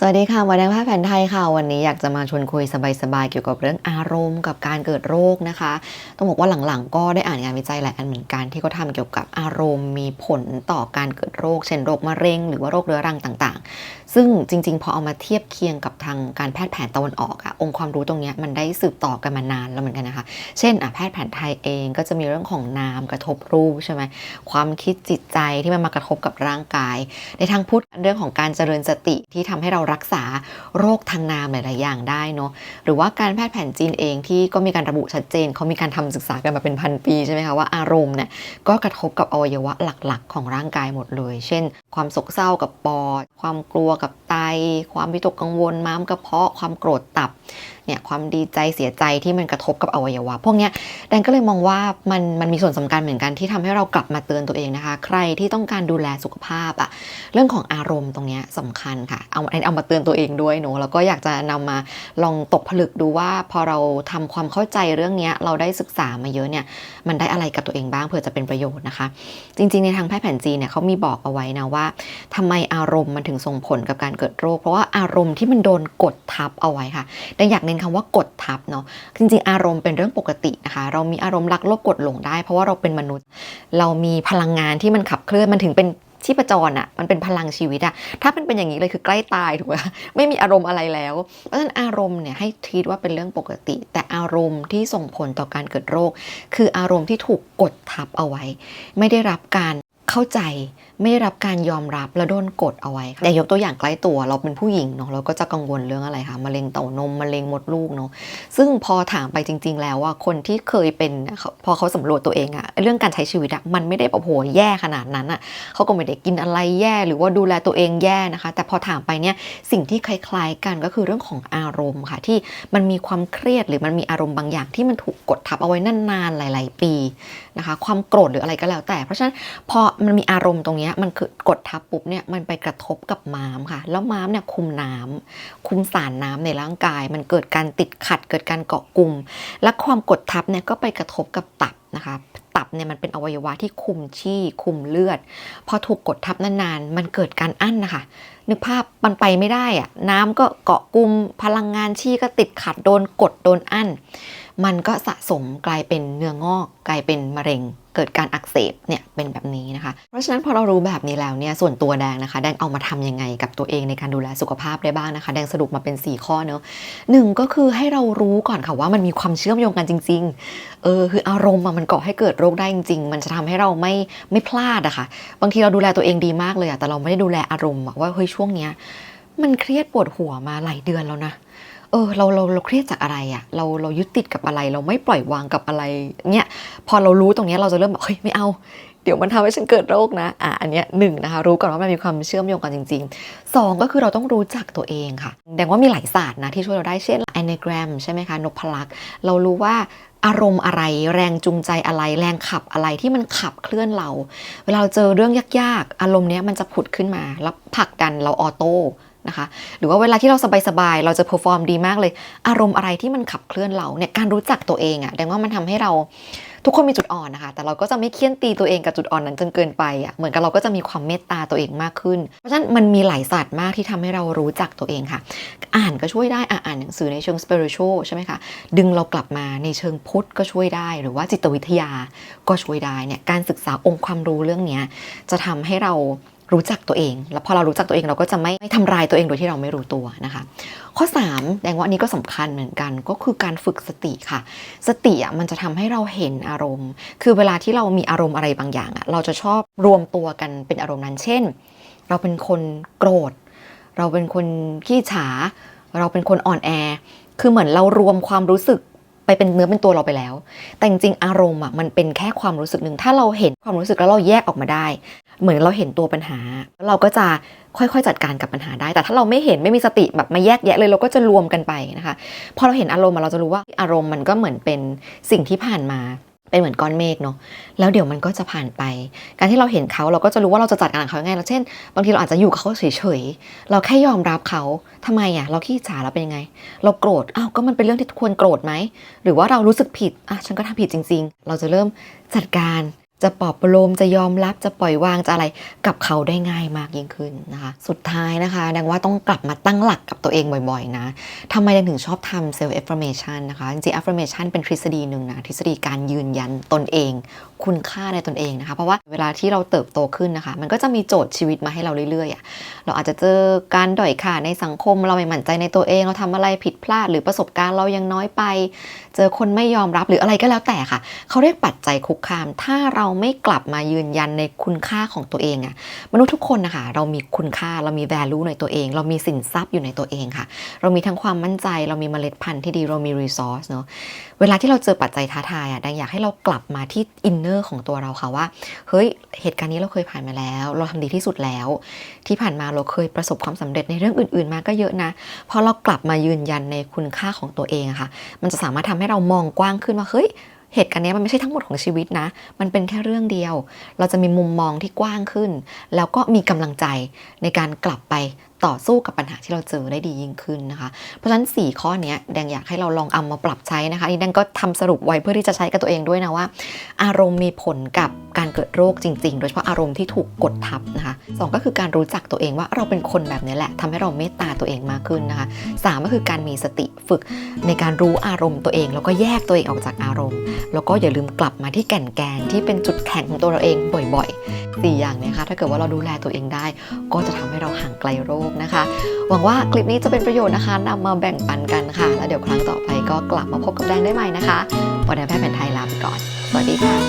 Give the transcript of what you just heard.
สวัสดีค่ะวันแดงแพทย์แผนไทยค่ะ วันนี้อยากจะมาชวนคุยสบายๆ เกี่ยวกับเรื่องอารมณ์กับการเกิดโรคนะคะ ต้องบอกว่าหลังๆ ก็ได้อ่านงานวิจัยหลายอันเหมือนกันที่เขาทำเกี่ยวกับอารมณ์มีผลต่อการเกิดโรค เช่นโรคมะเร็งหรือว่าโรคเรื้อรังต่างๆ ซึ่งจริงๆ พอเอามาเทียบเคียงกับทางการแพทย์แผนตะวันออกอะองค์ความรู้ตรงนี้มันได้สืบต่อกันมานานแล้วเหมือนกันนะคะ เช่นอะแพทย์แผนไทยเองก็จะมีเรื่องของน้ำกระทบรูปใช่ไหมความคิดจิตใจที่มันมากระทบกับร่างกาย ในทางพุทธเรื่องของการเจริญสติที่ทำให้เรารักษาโรคทางน้ำหลาย ๆ อย่างได้เนาะหรือว่าการแพทย์แผนจีนเองที่ก็มีการระบุชัดเจนเขามีการทำศึกษากันมาเป็นพันปีใช่ไหมคะว่าอารมณ์เนี่ยก็กระทบกับอวัยวะหลัก ๆ ของร่างกายหมดเลย เช่นความโศกเศร้ากับปอด ความกลัวกับไต ความวิตกกังวลม้ามกระเพาะ ความโกรธตับ เนี่ยความดีใจเสียใจที่มันกระทบกับอวัยวะ พวกเนี้ยแดนก็เลยมองว่ามันมันมีส่วนสำคัญเหมือนกันที่ทำให้เรากลับมาเตือนตัวเองนะคะ ใครที่ต้องการดูแลสุขภาพอะเรื่องของอารมณ์ตรงเนี้ยสำคัญค่ะ เอาเอามาเตือนตัวเองด้วยเนอะแล้วก็อยากจะนำมาลองตกผลึกดูว่าพอเราทำความเข้าใจเรื่องเนี้ยเราได้ศึกษามาเยอะเนี่ยมันได้อะไรกับตัวเองบ้างเผื่อจะเป็นประโยชน์นะคะ จริง ๆในทางแพทย์แผนจีนเนี่ยเขามีบอกเอาไว้นะว่าทำไมอารมณ์มันถึงส่งผลกับการเกิดโรค เพราะว่าอารมณ์ที่มันโดนกดทับเอาไว้ค่ะแต่อยากเน้นคำว่ากดทับเนาะจริงๆ อารมณ์เป็นเรื่องปกตินะคะ เรามีอารมณ์รักโลภกดหลงได้ เพราะว่าเราเป็นมนุษย์ เรามีพลังงานที่มันขับเคลื่อนมันถึงเป็นชีพจรอะมันเป็นพลังชีวิตอะถ้ามันเป็นอย่างนี้เลยคือใกล้ตายถูกไหมไม่มีอารมณ์อะไรแล้วเพราะฉะนั้นอารมณ์เนี่ยให้ทีดว่าเป็นเรื่องปกติ แต่อารมณ์ที่ส่งผลต่อการเกิดโรค คืออารมณ์ที่ถูกกดทับเอาไว้ ไม่ได้รับการเข้าใจ ไม่ได้รับการยอมรับและโดนกดเอาไว้ค่ะแต่ยกตัวอย่างใกล้ตัวเราเป็นผู้หญิงเนาะเราก็จะกังวลเรื่องอะไรคะมะเร็งเต้านมมะเร็งมดลูกเนาะซึ่งพอถามไปจริง ๆ แล้วว่าคนที่เคยเป็นน่ะเขาพอเขาสำรวจตัวเองอะเรื่องการใช้ชีวิตอะมันไม่ได้แบบโหแย่ขนาดนั้นอะเขาก็ไม่ได้กินอะไรแย่หรือว่าดูแลตัวเองแย่นะคะ แต่พอถามไปเนี่ยสิ่งที่คล้ายๆกันก็คือเรื่องของอารมณ์ค่ะที่มันมีความเครียดหรือมันมีอารมณ์บางอย่างที่มันถูกกดทับเอาไว้นานๆหลาย ๆ ปีนะคะ ความโกรธหรืออะไรก็แล้วแต่เพราะฉะนั้นพอมันมีอารมณ์ตรงเนี้ยมันคือกดทับปุ๊บเนี่ยมันไปกระทบกับม้ามค่ะ แล้วม้ามเนี่ยคุมน้ำคุมสารน้ำในร่างกาย มันเกิดการติดขัด เกิดการเกาะกลุ่ม และความกดทับเนี่ยก็ไปกระทบกับตับนะคะ ตับเนี่ยมันเป็นอวัยวะที่คุมชี่คุมเลือด พอถูกกดทับนานๆ มันเกิดการอั้นนะคะ นึกภาพมันไปไม่ได้อะน้ำก็เกาะกลุ่มพลังงานชี่ก็ติดขัดโดนกดโดนอั้น มันก็สะสมกลายเป็นเนื้องอกกลายเป็นมะเร็ง เกิดการอักเสบเนี่ยเป็นแบบนี้นะคะ เพราะฉะนั้นพอเรารู้แบบนี้แล้วเนี่ยส่วนตัวแดงนะคะ แดงเอามาทำยังไงกับตัวเองในการดูแลสุขภาพได้บ้างนะคะ แดงสรุปมาเป็น 4 ข้อเนอะหนึ่งก็คือให้เรารู้ก่อนค่ะว่ามันมีความเชื่อมโยงกันจริง ๆ เออคืออารมณ์มันก่อให้เกิดโรคได้จริง ๆ มันจะทำให้เราไม่ไม่พลาดอะค่ะ บางทีเราดูแลตัวเองดีมากเลยอะแต่เราไม่ได้ดูแลอารมณ์ว่าเฮ้ยช่วงเนี้ยมันเครียดปวดหัวมาหลายเดือนแล้วนะ เออเราเราเราเครียดจากอะไรอะเราเรายึดติดกับอะไร เราไม่ปล่อยวางกับอะไรเนี่ยพอเรารู้ตรงนี้เราจะเริ่มแบบเฮ้ยไม่เอา เดี๋ยวมันทำให้ฉันเกิดโรคนะอะอันเนี้ยหนึ่งนะคะรู้ก่อนว่ามันมีความเชื่อมโยงกันจริงๆสองก็คือเราต้องรู้จักตัวเองค่ะแดงว่ามีหลายศาสตร์นะที่ช่วยเราได้เช่น Enneagram ใช่ไหมคะนพลักษ์เรารู้ว่าอารมณ์อะไรแรงจูงใจอะไร แรงขับอะไรที่มันขับเคลื่อนเรา เวลาเราเจอเรื่องยากๆ อารมณ์เนี้ยมันจะผุดขึ้นมา แล้วผลักดันเราออโต้ นะคะ หรือว่าเวลาที่เราสบายๆ เราจะเพอร์ฟอร์มดีมากเลย อารมณ์อะไรที่มันขับเคลื่อนเราเนี่ยการรู้จักตัวเองอะแดงว่ามันทำให้เราทุกคนมีจุดอ่อนนะคะ แต่เราก็จะไม่เคี่ยนตีตัวเองกับจุดอ่อนนั้นจนเกินไปอะเหมือนกับเราก็จะมีความเมตตาตัวเองมากขึ้น เพราะฉะนั้นมันมีหลายศาสตร์มากที่ทำให้เรารู้จักตัวเองค่ะ อ่านก็ช่วยได้อะอ่านหนังสือในเชิง spiritual ใช่ไหมคะดึงเรากลับมาในเชิงพุทธก็ช่วยได้ หรือว่าจิตวิทยาก็ช่วยได้เนี่ยการศึกษาองค์ความรู้เรื่องนี้จะทำให้เรา รู้จักตัวเอง แล้วพอเรารู้จักตัวเองเราก็จะไม่ไม่ทำลายตัวเองโดยที่เราไม่รู้ตัวนะคะ ข้อ3แดงว่าอันนี้ก็สำคัญเหมือนกันก็คือการฝึกสติค่ะ สติอะมันจะทำให้เราเห็นอารมณ์ คือเวลาที่เรามีอารมณ์อะไรบางอย่างอะเราจะชอบรวมตัวกันเป็นอารมณ์นั้น เช่น เราเป็นคนโกรธ เราเป็นคนขี้ฉา เราเป็นคนอ่อนแอ คือเหมือนเรารวมความรู้สึกไปเป็นเนื้อเป็นตัวเราไปแล้ว แต่จริงอารมณ์อะมันเป็นแค่ความรู้สึกหนึ่ง ถ้าเราเห็นความรู้สึกแล้วเราแยกออกมาได้ เหมือนเราเห็นตัวปัญหา แล้วเราก็จะค่อยๆ จัดการกับปัญหาได้ แต่ถ้าเราไม่เห็นไม่มีสติแบบมาแยกแยะเลยเราก็จะรวมกันไปนะคะ พอเราเห็นอารมณ์เราจะรู้ว่าอารมณ์มันก็เหมือนเป็นสิ่งที่ผ่านมาเป็นเหมือนก้อนเมฆเนาะ แล้วเดี๋ยวมันก็จะผ่านไป การที่เราเห็นเขาเราก็จะรู้ว่าเราจะจัดการกับเขายังไงแล้วเช่น บางทีเราอาจจะอยู่กับเขาเฉยๆ เราแค่ยอมรับเขาทำไมอะเราขี้ฉาเราเป็นยังไง เราโกรธ อ้าว ก็มันเป็นเรื่องที่ควรโกรธไหม หรือว่าเรารู้สึกผิด อะ ฉันก็ทำผิดจริง ๆ เราจะเริ่มจัดการ จะปลอบประโลมจะยอมรับจะปล่อยวางจะอะไรกับเขาได้ง่ายมากยิ่งขึ้นนะคะ สุดท้ายนะคะ ดังว่าต้องกลับมาตั้งหลักกับตัวเองบ่อยๆนะทำไมดังถึงชอบทำ self affirmation นะคะ จริงๆ affirmation เป็นทฤษฎีหนึ่งนะทฤษฎีการยืนยันตนเอง คุณค่าในตนเองนะคะ เพราะว่าเวลาที่เราเติบโตขึ้นนะคะ มันก็จะมีโจทย์ชีวิตมาให้เราเรื่อยๆอะเราอาจจะเจอการด้อยค่าในสังคมเราไม่มั่นใจในตัวเองเราทำอะไรผิดพลาด หรือประสบการณ์เรายังน้อยไป เจอคนไม่ยอมรับหรืออะไรก็แล้วแต่ค่ะ เขาเรียกปัจจัยคุกคามถ้าเราไม่กลับมายืนยันในคุณค่าของตัวเองอะมนุษย์ทุกคนนะคะเรามีคุณค่าเรามี value ในตัวเอง เรามีสินทรัพย์อยู่ในตัวเองค่ะ เรามีทั้งความมั่นใจ เรามีเมล็ดพันธุ์ที่ดีเรามี resource เนาะเวลาที่เราเจอปัจจัยท้าทายอะดังอยากให้เรากลับมาที่ inner ของตัวเราค่ะว่าเฮ้ยเหตุการณ์นี้เราเคยผ่านมาแล้ว เราทำดีที่สุดแล้ว ที่ผ่านมาเราเคยประสบความสำเร็จในเรื่องอื่น ๆ มาก็เยอะนะพอเรากลับมายืนยันในคุณค่าของตัวเองอะค่ะ มันจะสามารถทำให้เรามองกว้างขึ้นว่าเฮ้ย เหตุการณ์นี้มันไม่ใช่ทั้งหมดของชีวิตนะ มันเป็นแค่เรื่องเดียว เราจะมีมุมมองที่กว้างขึ้น แล้วก็มีกำลังใจในการกลับไป ต่อสู้กับปัญหาที่เราเจอได้ดียิ่งขึ้นนะคะ เพราะฉะนั้น 4 ข้อนี้แดงอยากให้เราลองเอามาปรับใช้นะคะนี่แดงก็ทำสรุปไว้เพื่อที่จะใช้กับตัวเองด้วยนะว่า อารมณ์มีผลกับการเกิดโรคจริงๆ โดยเฉพาะอารมณ์ที่ถูกกดทับนะคะสองก็คือการรู้จักตัวเองว่าเราเป็นคนแบบนี้แหละทำให้เราเมตตาตัวเองมากขึ้นนะคะสามก็คือการมีสติฝึกในการรู้อารมณ์ตัวเอง แล้วก็แยกตัวเองออกจากอารมณ์ แล้วก็อย่าลืมกลับมาที่แก่นแกนที่เป็นจุดแข็งของตัวเราเองบ่อยๆสี่อย่างนี้ค่ะถ้าเกิดว่าเราดูแลตัวเองได้ ก็จะทำให้เราห่างไกลโรคนะคะ หวังว่าคลิปนี้จะเป็นประโยชน์นะคะนำมาแบ่งปันกันค่ะ แล้วเดี๋ยวครั้งต่อไปก็กลับมาพบกับแดงได้ใหม่นะคะวันนี้แพทย์แผนไทยลาไปก่อน สวัสดีค่ะ